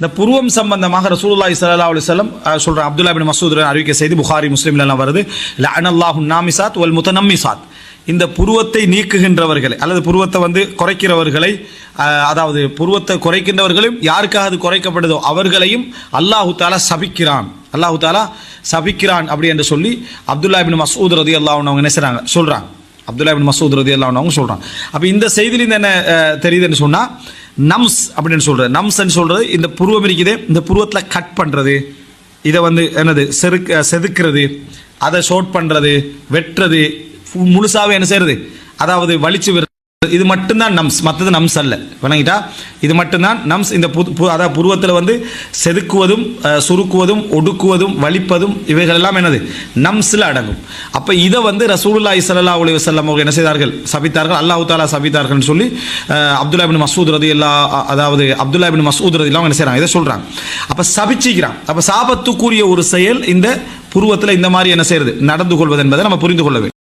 இந்த புருவம் சம்பந்தமாக ரசூலுல்லாஹி சல்லா அலி சொல்லம் அஹ், சொல்ற அப்துல்லா பின் மசூத் அறிவிக்க செய்து புகாரி முஸ்லீம் எல்லாம் வருது. அனல்லாஹு நாமிசாத் வல் முத்தனம்மிசாத் இந்த புருவத்தை நீக்குகின்றவர்களை அல்லது புருவத்தை வந்து குறைக்கிறவர்களை அதாவது புருவத்தை குறைக்கின்றவர்களையும் யாருக்காக அது குறைக்கப்படுதோ அவர்களையும் அல்லாஹு தாலா சபிக்கிறான். அல்லாஹு தாலா சபிக்கிறான் அப்படி என்று சொல்லி அப்துல்லா பின் மசூத் ரதி அல்லாஹ் அவங்க என்ன செய்கிறாங்க சொல்கிறாங்க அப்துல்லா பின் மசூத் ரதி அல்லாஹ் அவங்க சொல்கிறாங்க அப்போ இந்த செய்தியிலிருந்து என்ன தெரியுதுன்னு சொன்னால் நம்ஸ் அப்படின்னு சொல்றது. நம்ஸ்ன்னு சொல்றது இந்த புருவம் இருக்குது. இந்த புருவத்தில் கட் பண்றது. இதை வந்து என்னது? செருக்கு செதுக்கிறது. அதை ஷோட் பண்றது. வெட்டுறது. முழுசாகவே முழுசாவே என்ன செய்யறது? அதாவது வலிச்சு விடுறது. இது மட்டும்தான் நம்ஸ் மற்றது நம்ஸ் அல்ல. வணங்கிட்டா? இது மட்டும்தான் நம்ஸ். இந்த புது பு- அதாவது புருவத்தில் வந்து செதுக்குவதும் சுருக்குவதும் ஒடுக்குவதும் வலிப்பதும் இவைகள் எல்லாம் என்னது? நம்ஸில் அடங்கும். அப்போ இதை வந்து ரசூலுல்லாஹி ஸல்லல்லாஹு அலைஹி வஸல்லம் அவங்க என்ன செய்தார்கள்? சபித்தார்கள். அல்லாஹ் தாலா சபித்தார்கள்னு சொல்லி அப்துல்லா பின் மசூத் ரதி அல்லா அதாவது அப்துல்லா பின் மசூத் ரதி எல்லாம் என்ன செய்கிறாங்க இதை சொல்கிறாங்க அப்போ சபிச்சிக்கிறான் அப்போ சாபத்துக்குரிய ஒரு செயல் இந்த புருவத்தில் இந்த மாதிரி என்ன செய்யறது நடந்து கொள்வது என்பதை நம்ம புரிந்து கொள்ள வேண்டும்.